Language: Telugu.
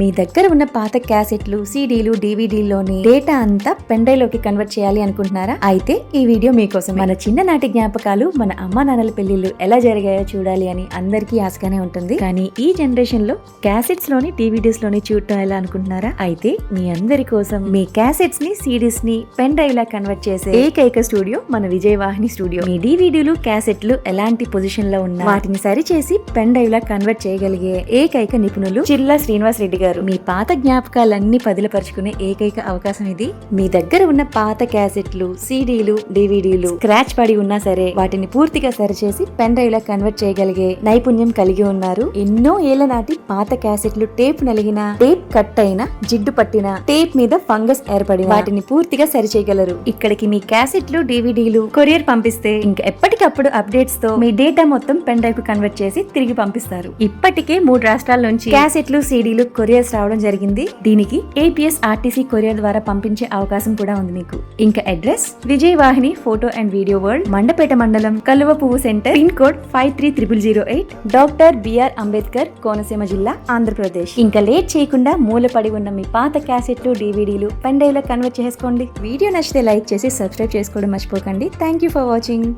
మీ దగ్గర ఉన్న పాత క్యాసెట్లు సీడీలు డివిడీల్లోని డేటా అంతా పెండైలోకి కన్వర్ట్ చేయాలి అనుకుంటున్నారా? అయితే ఈ వీడియో మీకోసం మన చిన్ననాటి జ్ఞాపకాలు మన అమ్మా నాన్నల పెళ్ళిళ్ళు ఎలా జరిగాయో చూడాలి అని అందరికీ ఆశగానే ఉంటుంది. కానీ ఈ జనరేషన్లో క్యాసెట్స్లోని డివిడీస్లోని చూడటం ఎలా అనుకుంటున్నారా? అయితే మీ అందరి కోసం మీ క్యాసెట్స్ని సిడీస్ని పెన్ డ్రైవ్ లా కన్వర్ట్ చేసే ఏకైక స్టూడియో మన విజయవాహిని స్టూడియో. మీ డివిడీలు క్యాసెట్లు ఎలాంటి పొజిషన్లో ఉన్నా వాటిని సరిచేసి పెన్ డ్రైవ్ లా కన్వర్ట్ చేయగలిగే ఏకైక నిపుణులు చిల్లా శ్రీనివాస్ రెడ్డి గారు. మీ పాత జ్ఞాపకాలన్నీ పదిలపరుచుకునే ఏకైక అవకాశం ఇది. మీ దగ్గర ఉన్న పాత క్యాసెట్లు సిడీలు డివిడీలు స్క్రాచ్ పడి ఉన్నా సరే వాటిని పూర్తిగా సరిచేసి పెన్ డ్రైవ్ లా కన్వర్ట్ చేయగలిగే నైపుణ్యం కలిగి ఉన్నారు. ఎన్నో ఏళ్ళ నాటి పాత క్యాసెట్లు టేప్ నలిగిన టేప్ కట్ అయిన జిడ్డు పట్టిన టేప్ మీద ఫంగస్ ఏర్పడి వాటిని పూర్తిగా సరిచేయగలరు. ఇక్కడికి మీ క్యాసెట్లు డివిడీలు కొరియర్ పంపిస్తే ఇంకా ఎప్పటికప్పుడు అప్డేట్స్తో మీ డేటా మొత్తం పెన్ డ్రైవ్కు కన్వర్ట్ చేసి తిరిగి పంపిస్తారు. ఇప్పటికే మూడు రాష్ట్రాల నుంచి క్యాసెట్లు సీడీలు కొరియర్స్ రావడం జరిగింది. దీనికి ఏపీఎస్ ఆర్టీసీ కొరియర్ ద్వారా పంపించే అవకాశం కూడా ఉంది మీకు. ఇంకా address? Vijay Vahini photo and video world Mandapeta మండలం కలువ పువ్వు centre pin code five three triple zero eight doctor BR Ambedkar Konaseema జిల్లా ఆంధ్రప్రదేశ్. ఇంకా లేట్ చేయకుండా మూలపడి ఉన్న మీ పాత క్యాసెట్లు డివిడీలు పెన్ డ్రైవ్ కన్వర్ట్ చేసుకోండి. వీడియో నచ్చితే లైక్ చేసి సబ్స్క్రైబ్ చేసుకోవడం మర్చిపోకండి. Thank you for watching.